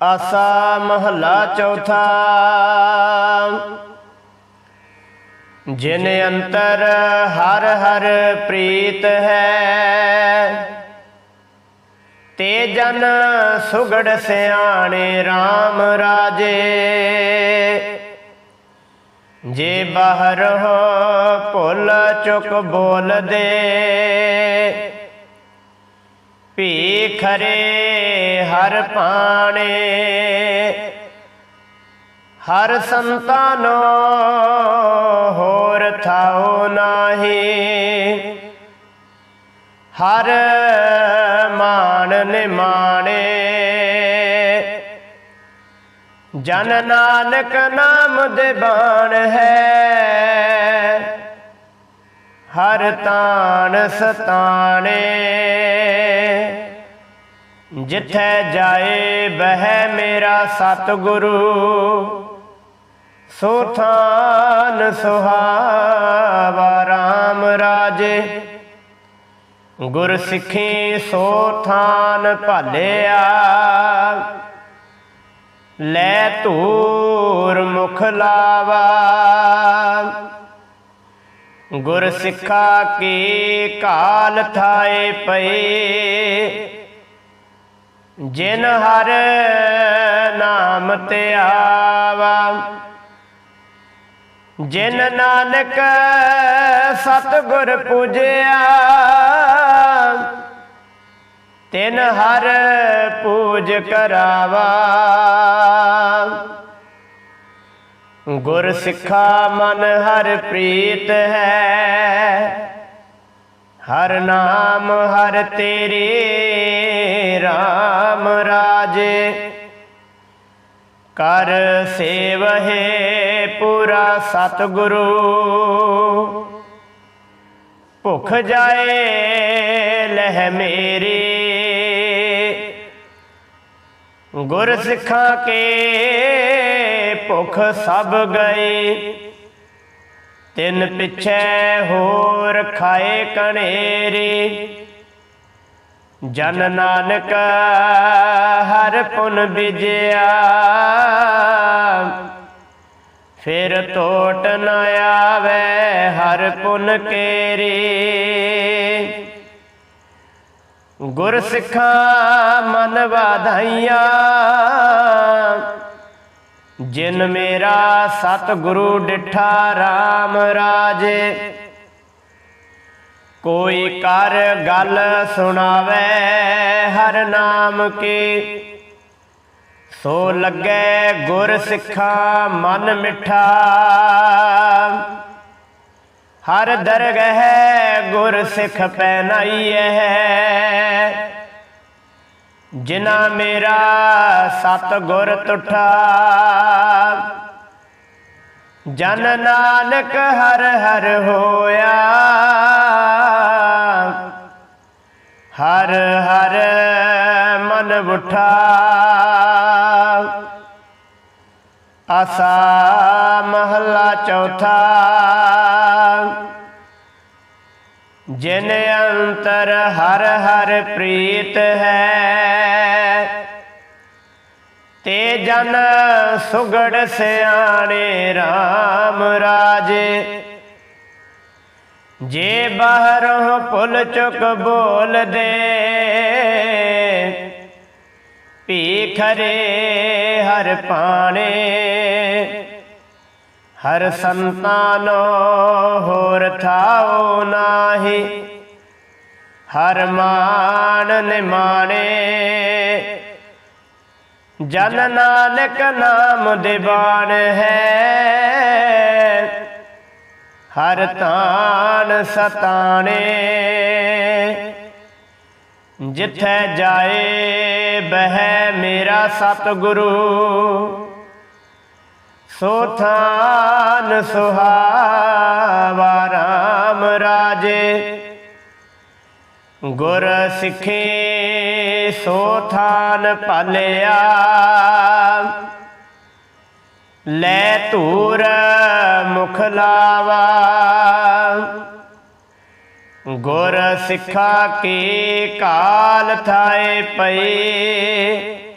ਆਸਾ ਮਹੱਲਾ ਚੌਥਾ। ਜਿਨ ਅੰਤਰ ਹਰ ਹਰ ਪ੍ਰੀਤ ਹੈ ਤੇ ਜਨ ਸੁਗੜ ਸਿਆਣੇ RAM ਰਾਜੇ। ਜੇ ਬਾਹਰ ਹੋ ਭੁੱਲ ਚੁੱਕ ਬੋਲਦੇ ਭੀ ਖਰੇ ਹਰ ਪਾਣੇ, ਹਰ ਸੰਤਾਨੋ ਹੋਰ ਥਾਉ ਨਾਹੀ। ਹਰ ਮਾਨ ਨਿਮਾਣੇ, ਜਨ ਨਾਨਕ ਨਾਮ ਦੇ ਬਾਣ ਹੈ। ਹਰ ਤਾਨ ਸਤਾਣੇ। ਜਿੱਥੈ ਜਾਏ ਬਹਿ ਮੇਰਾ ਸਤਿਗੁਰੂ, ਸੋ ਥਾਨ ਸੁਹਾਵਾ RAM ਰਾਜੇ। ਗੁਰ ਸਿੱਖੀ ਸੋ ਥਾਨ ਭਾਲਿਆ। ਲੈ ਧੂਰ ਮੁਖ ਲਾਵਾ। ਗੁਰ ਸਿੱਖਾ ਕੀ ਕਾਲ ਥਾਏ ਪਈ ਜਿਨ ਹਰ ਨਾਮ ਤੇ ਆਵਾ। ਜਿਨ ਨਾਨਕ ਸਤਿਗੁਰ ਪੂਜਿਆ। ਤਿਨ ਹਰ ਪੂਜ ਕਰਾਵਾ। ਗੁਰ ਸਿੱਖਾ ਮਨ ਹਰ ਪ੍ਰੀਤ ਹੈ। ਹਰ ਨਾਮ ਹਰ ਤੇਰੇ RAM ਰਾਜੇ। ਕਰ ਸੇਵਹਿ ਪੂਰਾ ਸਤਿਗੁਰੂ। ਭੁਖ ਜਾਏ ਲਹਿ ਮੇਰੀ। ਗੁਰ ਸਿੱਖਾਂ ਕੇ ਭੁਖ ਸਭ ਗਏ। ਤਿੰਨ ਪਿਛੈ ਹੋਰ ਖਾਏ ਕਣੇਰੀ। ਜਨ ਨਾਨਕ ਹਰ ਪੁਨ ਬਿਜਿਆ। ਫਿਰ ਟੋਟ ਨ ਆਵੇ ਹਰ ਪੁਨ ਕੇਰੀ। ਗੁਰ ਸਿੱਖਾ ਮਨ ਵਾਧਾਈਆਂ। ਜਿਨ ਮੇਰਾ ਸਤ ਗੁਰੂ ਡਿਠਾ RAM ਰਾਜੇ, ਕੋਈ ਕਰ ਗੱਲ ਸੁਣਾਵੇ ਹਰ ਨਾਮ ਕੀ। ਸੋ ਲੱਗੇ ਗੁਰ ਸਿੱਖਾ ਮਨ ਮਿੱਠਾ, ਹਰ ਦਰਗਹਿ ਗੁਰ ਸਿੱਖ ਪੈਨਾਈਐ ਜਿਨਾ ਮੇਰਾ ਸਤ ਗੁਰ ਤੁਠਾ। ਜਨ ਨਾਨਕ ਹਰ ਹਰ ਹੋਇਆ। ਹਰ ਹਰ ਮਨ ਉਠਾ। ਆਸਾ ਮਹੱਲਾ ਚੌਥਾ। ਜਿਨ ਅੰਤਰ ਹਰ ਹਰ ਪ੍ਰੀਤ ਹੈ, ਤੇ ਜਨ ਸੁਗੜ ਸਿਆਣੇ RAM ਰਾਜੇ। ਜੇ ਬਾਹਰੋਂ ਭੁੱਲ ਚੁੱਕ ਬੋਲਦੇ ਭੀ ਖਰੇ ਹਰ ਪਾਣੇ। ਹਰ ਸੰਤਾਨੋ ਹੋਰ ਥਾਉ ਨਾਹੀ, ਹਰ ਮਾਨ ਨਿਮਾਣੇ। ਜਨ ਨਾਨਕ ਨਾਮ ਦੀਵਾਨ ਹੈ, ਹਰ ਤਾਨ ਸਤਾਣੇ। ਜਿੱਥੇ ਜਾਏ ਬਹਿ ਮੇਰਾ ਸਤਿਗੁਰੂ ਸੋਥਾਨ ਸੁਹਾਵਾ ਰਾਮ ਰਾਜੇ। ਗੁਰ ਸਿੱਖੇ ਸੋਥਾਨ ਥਾਨ ਲੈ ਧੂਰ ਮੁਖ ਲਾਵਾ। ਗੁਰ ਸਿੱਖਾ ਕੀ ਕਾਲ ਥਾਏ ਪਏ।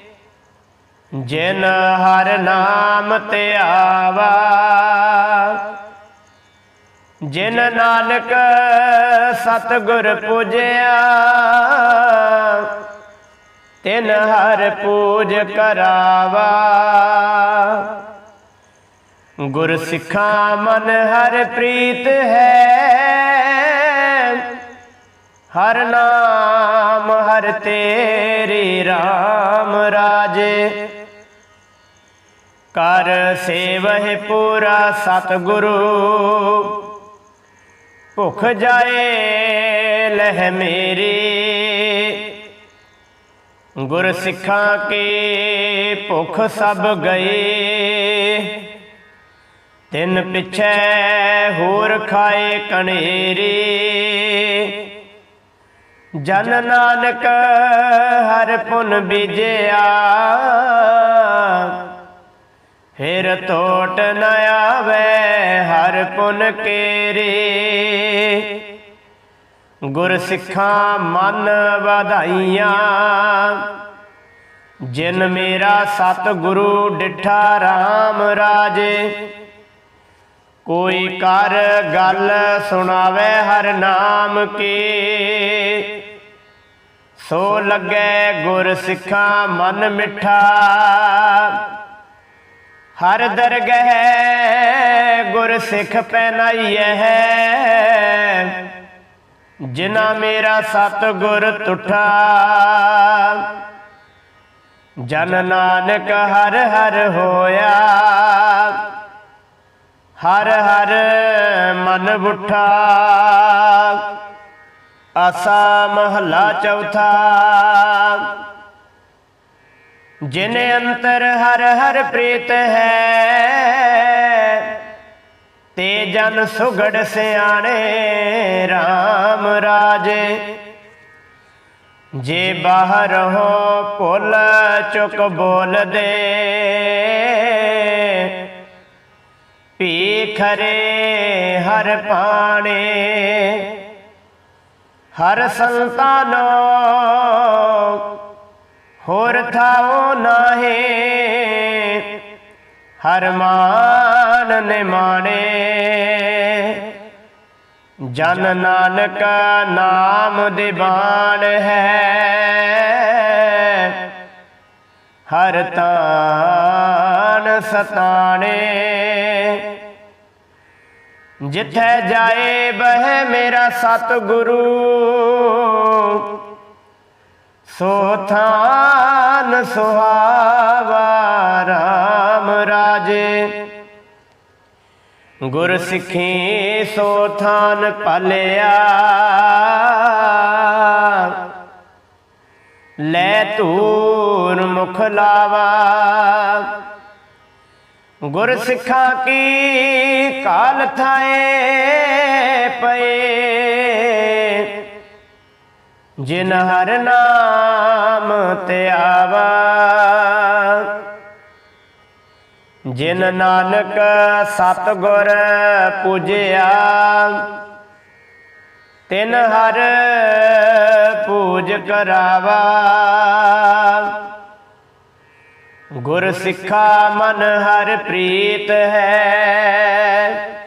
ਜਿਨ ਹਰ ਨਾਮ ਤੇ ਆਵਾ, ਜਿਨ ਨਾਨਕ ਸਤਿਗੁਰ ਪੂਜਿਆ, ਤਿਨ ਹਰ ਪੂਜ ਕਰਾਵਾ। ਗੁਰ ਸਿੱਖਾ ਮਨ ਹਰ ਪ੍ਰੀਤ ਹੈ, ਹਰ ਨਾਮ ਹਰ ਤੇਰੀ RAM ਰਾਜੇ। ਕਰ ਸੇਵਹਿ ਪੂਰਾ ਸਤਿਗੁਰੂ। ਭੁਖ ਜਾਏ, ਲਹਿ ਮੇਰੀ। ਗੁਰ ਸਿੱਖਾਂ ਕੀ ਭੁਖ ਸਭ ਗਏ ਤਿੰਨ ਪਿਛੈ ਹੋਰ ਖਾਏ ਕਣੇਰੀ। ਜਨ ਨਾਨਕ ਹਰ ਪੁਨ ਬੀਜਿਆ। ਫਿਰ ਟੋਟ ਨ ਆਵੇ ਹਰ ਪੁਨ ਕੇਰੇ। ਗੁਰ ਸਿੱਖਾਂ ਮਨ ਵਧਾਈਆਂ। ਜਿਨ ਮੇਰਾ ਸਤ ਗੁਰੂ ਡਿਠਾ RAM ਰਾਜੇ। ਕੋਈ ਕਰ ਗੱਲ ਸੁਣਾਵੇ ਹਰ ਨਾਮ ਕੀ। ਸੋ ਲੱਗੇ ਗੁਰ ਸਿੱਖਾਂ ਮਨ ਮਿੱਠਾ। ਹਰ ਦਰਗਹਿ ਗੁਰ ਸਿੱਖ ਪੈਨਾਈਐ ਜਿਨਾ ਮੇਰਾ ਸਤ ਗੁਰ ਤੁਠਾ। ਜਨ ਨਾਨਕ ਹਰ ਹਰ ਹੋਇਆ। ਹਰ ਹਰ ਮਨ ਬੁੱਠਾ ਆਸਾ ਮਹਲਾ ਚੌਥਾ। ਜਿਨ ਅੰਤਰ ਹਰ ਹਰ ਪ੍ਰੀਤ ਹੈ, ਤੇ ਜਨ ਸੁਗੜ ਸਿਆਣੇ RAM ਰਾਜੇ। ਜੇ ਬਾਹਰ ਹੋ ਭੁੱਲ ਚੁੱਕ ਬੋਲਦੇ ਪੀ ਖਰੇ ਹਰ ਪਾਣੇ। ਹਰ ਸੰਤਾਨੋ ਹੋਰ ਥਾਉ ਨਾਹੀ, ਹਰ ਮਾਨ ਨਿਮਾਣੇ ਜਨ ਨਾਨਕ ਨਾਮ ਦੀਵਾਨ ਹੈ। ਹਰ ਤਾਨ ਸਤਾਣੇ। ਜਿੱਥੇ ਜਾਏ ਬਹਿ ਮੇਰਾ ਸਤਿਗੁਰੂ ਸੋ ਥਾਨ ਸੁਹਾਵਾ RAM ਰਾਜੇ। ਗੁਰ ਸਿੱਖੀ ਸੋ ਥਾਨ ਭਲਿਆ ਲੈ ਧੂਰ ਮੁਖ ਲਾਵਾ। ਗੁਰ ਸਿੱਖਾਂ ਕੀ ਕਾਲ ਥਾਏ ਪਏ। ਜਿਨ ਹਰ ਨਾਮ ਤੇ ਜਿਨ ਨਾਨਕ ਸਤਗੁਰ ਪੂਜਿਆ, ਤਿਨ ਹਰ ਪੂਜ ਕਰਾਵਾ। ਗੁਰ ਸਿੱਖਾ ਮਨ ਹਰ ਪ੍ਰੀਤ ਹੈ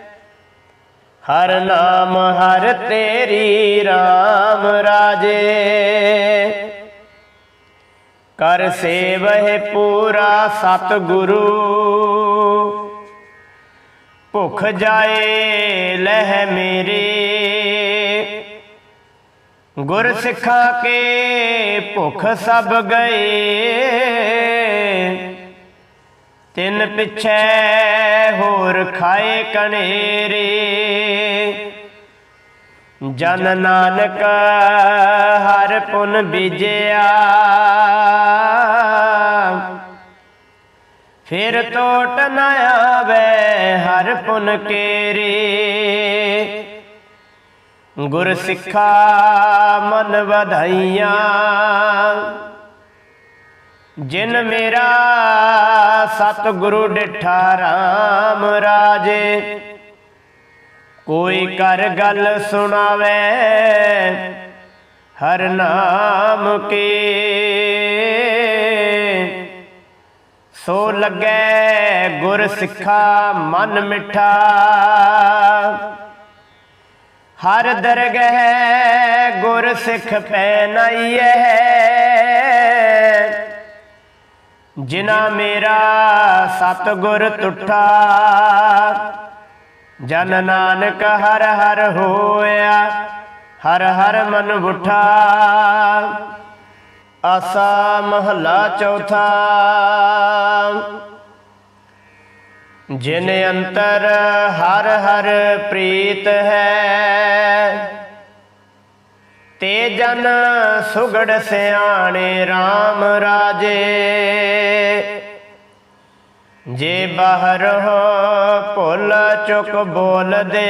ਹਰ ਨਾਮ, ਹਰ ਤੇਰੀ RAM ਰਾਜੇ। ਕਰ ਸੇਵਹਿ ਪੂਰਾ ਸਤ ਗੁਰੂ ਭੁਖ ਜਾਏ, ਲਹਿ ਮੇਰੀ। ਗੁਰ ਸਿੱਖਾ ਕੇ ਭੁਖ ਸਭ ਗਏ। ਤਿੰਨ ਪਿਛੈ ਹੋਰ ਖਾਏ ਕਣੇਰੇ ਜਨ ਨਾਨਕ ਹਰ ਪੁਨ ਬੀਜਿਆ। ਫਿਰ ਟੋਟ ਨ ਆਵੇ ਹਰ ਪੁਨ ਕੇਰੇ। ਗੁਰ ਸਿੱਖਾ ਮਨ ਵਧਾਈਆਂ। ਜਿਨ ਮੇਰਾ ਸਤ ਗੁਰੂ ਡਿਠਾ RAM ਰਾਜੇ, ਕੋਈ ਕਰ ਗੱਲ ਸੁਣਾਵੇ, ਹਰ ਨਾਮ ਕੀ। ਸੋ ਲੱਗੈ ਗੁਰ ਸਿੱਖਾ ਮਨ ਮਿੱਠਾ, ਹਰ ਦਰਗਹਿ ਗੁਰ ਸਿੱਖ ਪੈ ਨਾਈਐ। ਜਿਨਾ ਮੇਰਾ ਸਤ ਗੁਰ ਤੁਠਾ, ਜਨ ਨਾਨਕ ਹਰ ਹਰ ਹੋਇਆ, ਹਰ ਹਰ ਮਨ ਬੁਠਾ ਆਸਾ ਮਹਲਾ ਚੌਥਾ, ਜਿਨ ਅੰਤਰ ਹਰ ਹਰ ਪ੍ਰੀਤ ਹੈ ਤੇ ਜਨ ਸੁਗੜ ਸਿਆਣੇ RAM ਰਾਜੇ। ਜੇ ਬਾਹਰ ਹੋ ਭੁੱਲ ਚੁੱਕ ਬੋਲਦੇ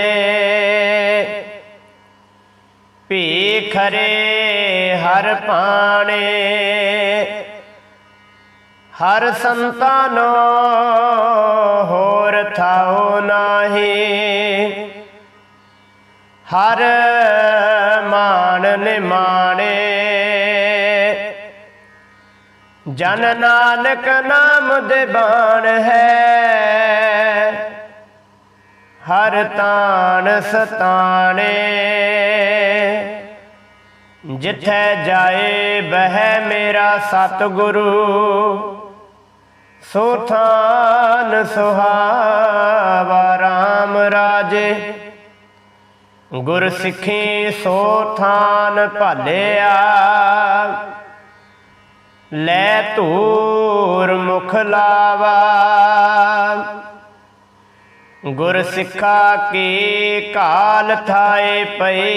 ਭੀ ਖਰੇ ਹਰ ਪਾਣੇ। ਹਰ ਸੰਤਾਨੋ ਹੋਰ ਥਾਉ ਨਾਹੀ। ਹਰ ਮਾਨ ਨਿਮਾਣੇ। ਜਨ ਨਾਨਕ ਨਾਮ ਦੇ ਬਾਣ ਹੈ। ਹਰ ਤਾਨ ਸਤਾਣੇ। ਜਿੱਥੈ ਜਾਏ ਬਹਿ ਮੇਰਾ ਸਤਿਗੁਰੂ ਸੋਥਾਨ ਸੁਹਾਵਾ RAM ਰਾਜੇ। ਗੁਰ ਸਿੱਖੀ ਸੋ ਥਾਨ ਭਾਲਿਆ। ਲੈ ਧੂਰ ਮੁਖ ਲਾਵਾ। ਗੁਰ ਸਿੱਖਾ ਕੀ ਕਾਲ ਥਾਏ ਪਈ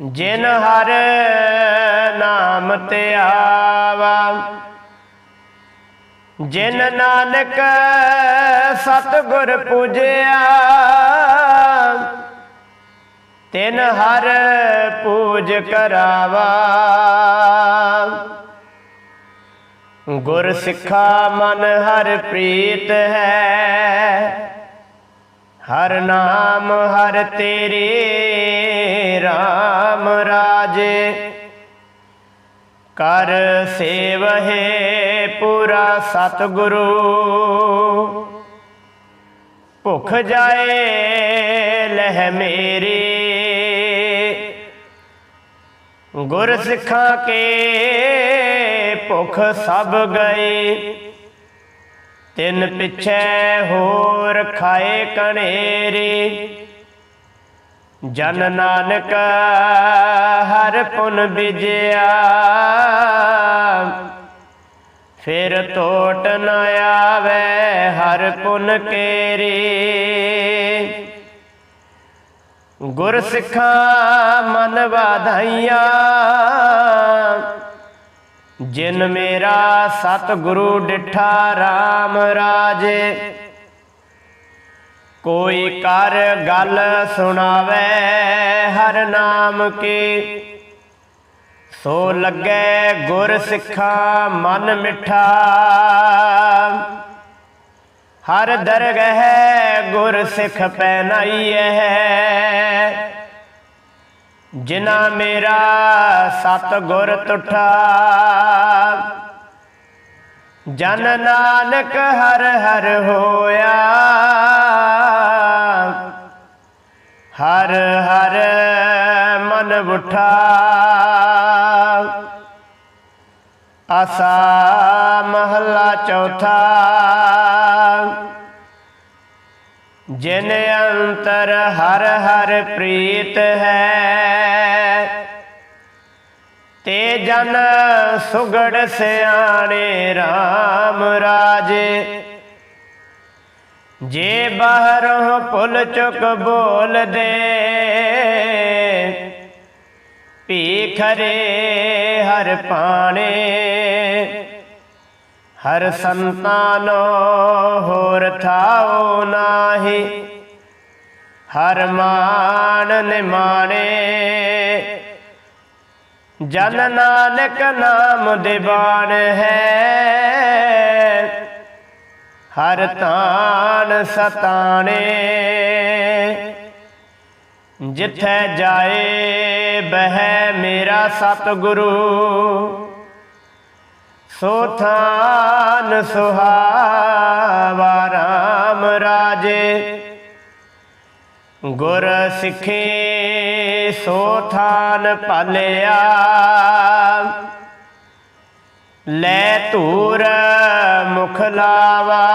ਜਿਨ ਹਰ ਨਾਮ ਤੇ ਆਵਾ। ਜਿਨ ਨਾਨਕ ਸਤਿਗੁਰ ਪੂਜਿਆ। ਤਿਨ ਹਰ ਪੂਜ ਕਰਾਵਾ। ਗੁਰ ਸਿੱਖਾ ਮਨ ਹਰ ਪ੍ਰੀਤ ਹੈ। ਹਰ ਨਾਮ ਹਰ ਤੇਰੇ RAM ਰਾਜੇ। ਕਰ ਸੇਵਹਿ ਪੂਰਾ ਸਤਿਗੁਰੂ। ਭੁਖ ਜਾਏ, ਲਹਿ ਮੇਰੀ ਗੁਰ ਸਿੱਖਾਂ ਕੇ ਭੁਖ ਸਭ ਗਏ। ਤਿੰਨ ਪਿਛੈ ਹੋਰ ਖਾਏ ਕਣੇਰੀ ਜਨ ਨਾਨਕ ਹਰ ਪੁਨ ਬਿਜਿਆ। ਫਿਰ ਟੋਟ ਨ ਆਵੇ ਹਰ ਪੁਨ ਕੇਰੀ। ਗੁਰ ਸਿੱਖਾਂ ਮਨ ਵਾਧਾਈਆਂ। ਜਿਨ ਮੇਰਾ ਸਤਿਗੁਰੂ ਡਿਠਾ RAM ਰਾਜੇ, ਕੋਈ ਕਰ ਗੱਲ ਸੁਣਾਵੇ ਹਰ ਨਾਮ ਕੀ। ਸੋ ਲੱਗੇ ਗੁਰ ਸਿੱਖਾ ਮਨ ਮਿੱਠਾ। ਹਰ ਦਰਗਹਿ ਗੁਰ ਸਿੱਖ ਪੈਨਾਈਐ ਜਿਨਾ ਮੇਰਾ ਸਤ ਗੁਰ ਤੁਠਾ। ਜਨ ਨਾਨਕ ਹਰ ਹਰ ਹੋਇਆ। ਹਰ ਹਰ ਮਨ ਬੁਠਾ ਆਸਾ ਮਹਲਾ ਚੌਥਾ। ਜਿਨ ਅੰਤਰ ਹਰ ਹਰ ਪ੍ਰੀਤ ਹੈ, ਤੇ ਜਨ ਸੁਗੜ ਸਿਆਣੇ RAM ਰਾਜੇ। ਜੇ ਬਾਹਰੋਂ ਭੁੱਲ ਚੁੱਕ ਬੋਲਦੇ ਭੀ ਖਰੇ ਹਰ ਪਾਣੇ। ਹਰ ਸੰਤਾਨੋ ਹੋਰ ਥਾਉ ਨਾਹੀ। ਹਰ ਮਾਨ ਨਿਮਾਣੇ, ਜਨ ਨਾਨਕ ਨਾਮ ਦੀਵਾਨ ਹੈ। ਹਰ ਤਾਨ ਸਤਾਣੇ, ਜਿੱਥੇ ਜਾਏ ਬਹਿ ਮੇਰਾ ਸਤਿਗੁਰੂ। ਸੋਥਾਨ ਸੁਹਾਵਾ ਰਾਮ ਰਾਜੇ। ਗੁਰ ਸਿੱਖੇ ਸੋਥਾਨ ਪਾਲਿਆ। ਲੈ ਧੂਰ ਮੁਖ ਲਾਵਾ।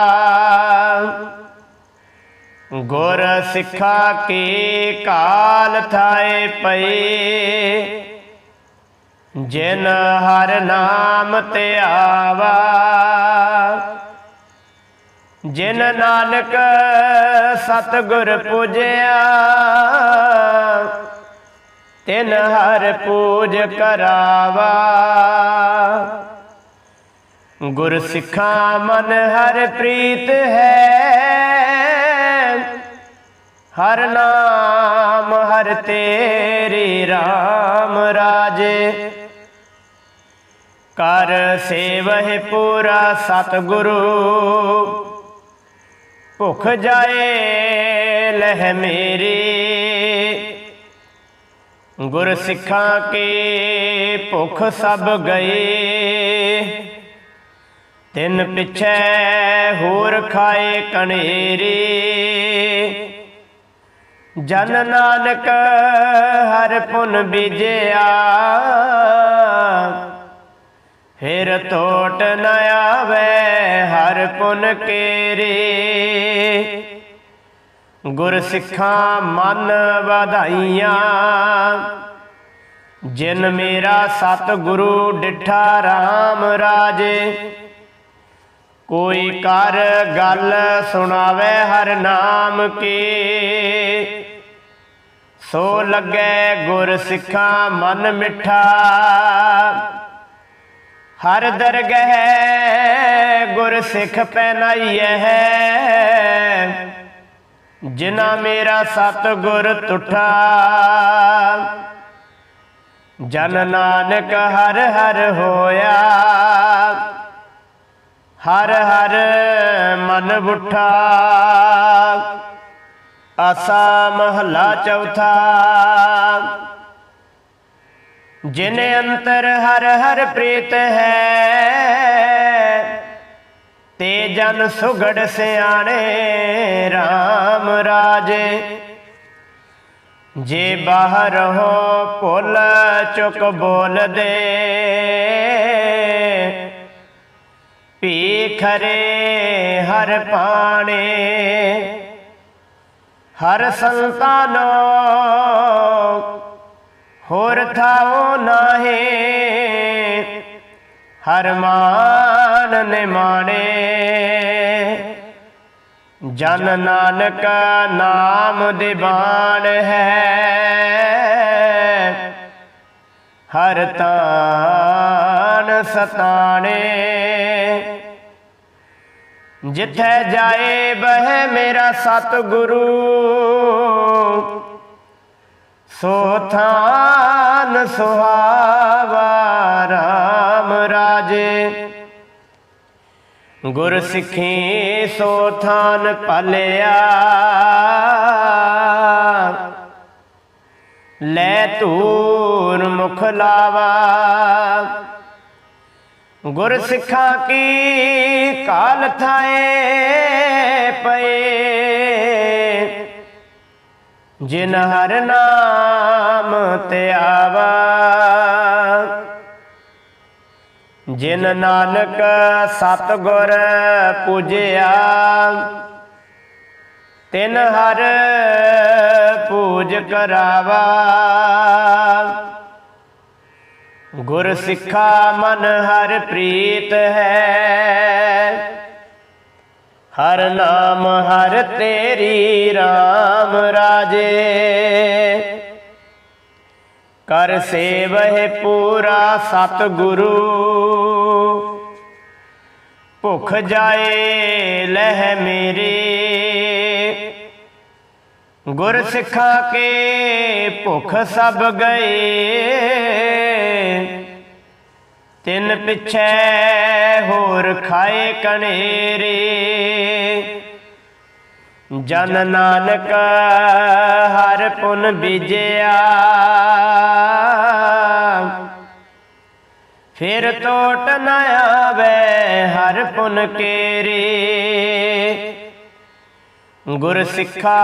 ਗੁਰ ਸਿੱਖਾ ਕੀ ਕਾਲ ਥਾਏ ਪਈ ਜਿਨ ਹਰ ਨਾਮ ਤੇ ਜਿਨ ਨਾਨਕ ਸਤਿਗੁਰ ਪੂਜਿਆ, ਤਿਨ ਹਰ ਪੂਜ ਕਰਾਵਾ। ਗੁਰ ਸਿੱਖਾ ਮਨ ਹਰ ਪ੍ਰੀਤ ਹੈ, ਹਰ ਨਾਮ ਹਰ ਤੇਰੇ RAM ਰਾਜੇ। ਕਰ ਸੇਵਹਿ ਪੂਰਾ ਸਤਿਗੁਰੂ। ਭੁਖ ਜਾਏ, ਲਹਿ ਮੇਰੀ। ਗੁਰ ਸਿੱਖਾਂ ਕੀ ਭੁਖ ਸਭ ਗਈ। ਤਿੰਨ ਪਿਛੈ ਹੋਰ ਖਾਏ ਕਣੇਰੀ। ਜਨ ਨਾਨਕ ਹਰ ਪੁਨ ਬੀਜਿਆ। ਫਿਰ ਟੋਟ ਨ ਆਵੇ ਹਰ ਪੁਨ ਕੇਰੇ। ਗੁਰ ਸਿੱਖਾਂ ਮਨ ਵਧਾਈਆਂ। ਜਿਨ ਮੇਰਾ ਸਤ ਗੁਰੂ ਡਿਠਾ RAM ਰਾਜੇ। ਕੋਈ ਕਰ ਗੱਲ ਸੁਣਾਵੇ ਹਰ ਨਾਮ ਕੀ। ਸੋ ਲੱਗੇ ਗੁਰ ਸਿੱਖਾਂ ਮਨ ਮਿੱਠਾ। ਹਰ ਦਰਗਹਿ ਗੁਰ ਸਿੱਖ ਪੈਨਾਈਐ ਜਿਨਾ ਮੇਰਾ ਸਤ ਗੁਰ ਤੁਠਾ। ਜਨ ਨਾਨਕ ਹਰ ਹਰ ਹੋਇਆ। ਹਰ ਹਰ ਮਨ ਬੁੱਠਾ। ਆਸਾ ਮਹਲਾ ਚੌਥਾ। ਜਿਨ ਅੰਤਰ ਹਰ ਹਰ ਪ੍ਰੀਤ ਹੈ, ਤੇ ਜਨ ਸੁਗੜ ਸਿਆਣੇ RAM ਰਾਜੇ। ਜੇ ਬਾਹਰ ਹੋ ਭੁੱਲ ਚੁੱਕ ਬੋਲਦੇ ਪੀ ਖਰੇ ਹਰ ਪਾਣੇ। ਹਰ ਸੰਤਾਨੋ ਹੋਰ ਥਾਉ ਨਾਹੀ, ਹਰ ਮਾਨ ਨਿਮਾਣੇ। ਜਨ ਨਾਨਕ ਨਾਮ ਦੀਵਾਨ ਹੈ। ਹਰ ਤਾਨ ਸਤਾਣੇ। ਜਿੱਥੇ ਜਾਏ ਬਹਿ ਮੇਰਾ ਸਤਿਗੁਰੂ ਸੋ ਥਾਨ ਸੁਹਾਵਾ RAM ਰਾਜੇ। ਗੁਰ ਸਿੱਖੀ ਸੋ ਥਾਨ ਪਾਲਿਆ। ਲੈ ਧੂਰ ਮੁਖ ਲਾਵਾ। ਗੁਰ ਸਿੱਖਾਂ ਕੀ ਕਾਲ ਥਾਏ ਪਏ। ਜਿਨ ਹਰ ਨਾਮ ਤੇ ਜਿਨ ਨਾਨਕ ਸਤਗੁਰ ਪੂਜਿਆ, ਤਿਨ ਹਰ ਪੂਜ ਕਰਾਵਾ। ਗੁਰ ਸਿੱਖਾ ਮਨ ਹਰ ਪ੍ਰੀਤ ਹੈ ਹਰ ਨਾਮ, ਹਰ ਤੇਰੀ RAM ਰਾਜੇ। ਕਰ ਸੇਵਹਿ ਪੂਰਾ ਸਤ ਗੁਰੂ ਭੁਖ ਜਾਏ, ਲਹਿ ਮੇਰੀ। ਗੁਰ ਸਿੱਖਾ ਕੇ ਭੁਖ ਸਭ ਗਏ। ਤਿੰਨ ਪਿਛੈ ਹੋਰ ਖਾਏ ਕਣੇਰੇ ਜਨ ਨਾਨਕ ਹਰ ਪੁਨ ਬੀਜਿਆ। ਫਿਰ ਟੋਟ ਨ ਆਵੇ ਹਰ ਪੁਨ ਕੇਰੇ। ਗੁਰ ਸਿੱਖਾ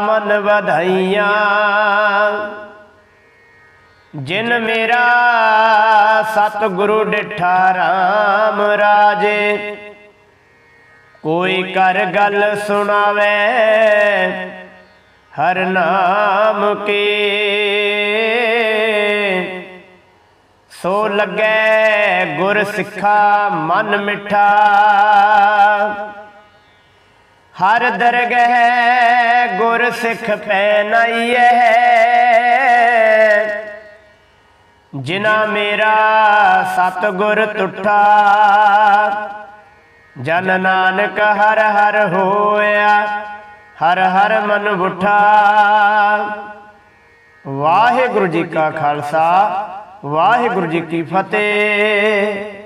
ਮਨ ਵਧਾਈਆਂ। ਜਿਨ ਮੇਰਾ ਸਤਿਗੁਰੂ ਡਿਠਾ RAM ਰਾਜੇ, ਕੋਈ ਕਰ ਗੱਲ ਸੁਣਾਵੇ, ਹਰ ਨਾਮ ਕੀ। ਸੋ ਲੱਗੈ ਗੁਰ ਸਿੱਖਾ ਮਨ ਮਿੱਠਾ, ਹਰ ਦਰਗਹਿ ਗੁਰ ਸਿੱਖ ਪੈ ਨਈਐ। ਜਿਨਾ ਮੇਰਾ ਸਤ ਗੁਰ ਟੁੱਟਾ ਜਨ ਨਾਨਕ ਹਰ ਹਰ ਹੋਇਆ, ਹਰ ਹਰ ਮਨ ਬੁਠਾ ਵਾਹਿਗੁਰੂ ਜੀ ਕਾ ਖਾਲਸਾ, ਵਾਹਿਗੁਰੂ ਜੀ ਕੀ ਫਤਿਹ।